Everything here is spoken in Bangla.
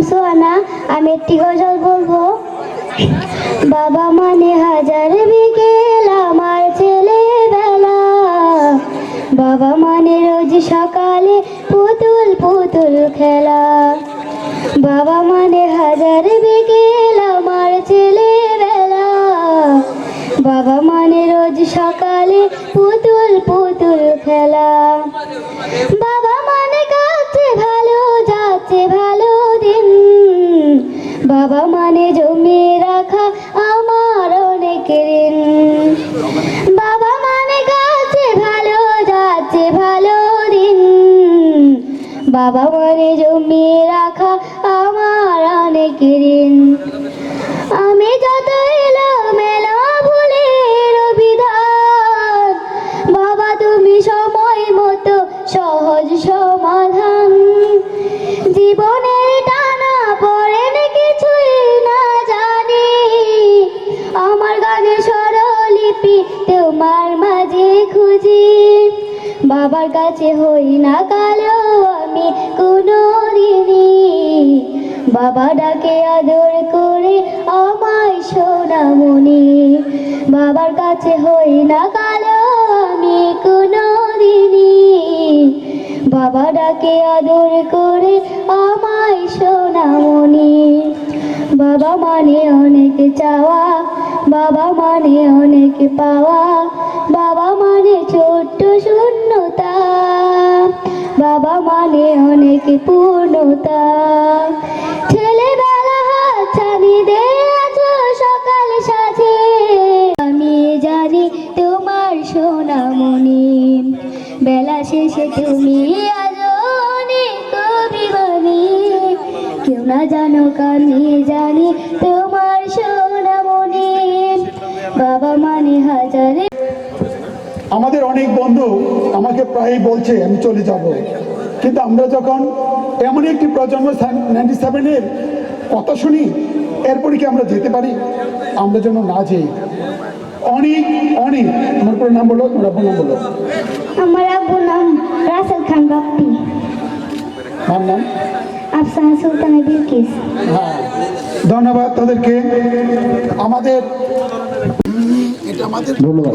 আমি একটি গজল বলব। বাবা মানে হাজার বিকেল আমার ছেলেবেলা। বাবা মানে রোজ সকালে পুতুল পুতুল খেলা। বাবা মানে হাজার বিকেল আমার ছেলেবেলা। বাবা মানে রোজ সকালে পুতুল পুতুল খেলা। বাবা বাবা মানে জমিয়ে রাখা আমার অনেক ঋণ। বাবা মানে কাছে ভালো যাচ্ছে, ভালো দিন বাবা মানে জমিয়ে রাখা আমার অনেক ঋণ। আমি যত মেলো ভুলের বাবা তুমি সময় মতো সহজ সমাধান স্বরলিপি তোমার মাঝে খুঁজি। বাবার কাছে হই না কালো, আমি কোনো দিনই বাবা ডাকে আদর করে আমায় সোনামণি। বাবার কাছে হই না কালো, আমি কোনো দিনই বাবা ডাকে আদর করে আমায় সোনামণি। বাবা মানে অনেক চাওয়া বাবা মানে অনেক পাওয়া, বাবা মানে ছোট্ট শূন্যতা, বাবা মানে অনেক পূর্ণতা। ছেলেবেলা হাত ছানি সকাল সাজে আমি জানি তোমার সোনামণি। বেলা শেষে তুমি আজ অনেক অভিমানী, কেউ না জানো কামি জানি তোমার বাবা মানে হাজারে। আমাদের অনেক বন্ধু আমাকে প্রায়ই বলছে আমি চলে যাব। কিন্তু আমরা যখন এমন একটি প্রজন্ম নাইনটি সেভেনের কথা শুনি এরপরে কি আমরা যেতে পারি? আমরা যেন না যাই। অনেক অনেক। আমার পুরো নাম বলো তোমার আপনার নাম বলো। আমার আব্বুর নাম রাসেল খান বাপ্পি। আমার নাম? আফসানা সুলতানা বিলকিস। হ্যাঁ। ধন্যবাদ তাদেরকে। আমাদের আমাদের ধন্যবাদ।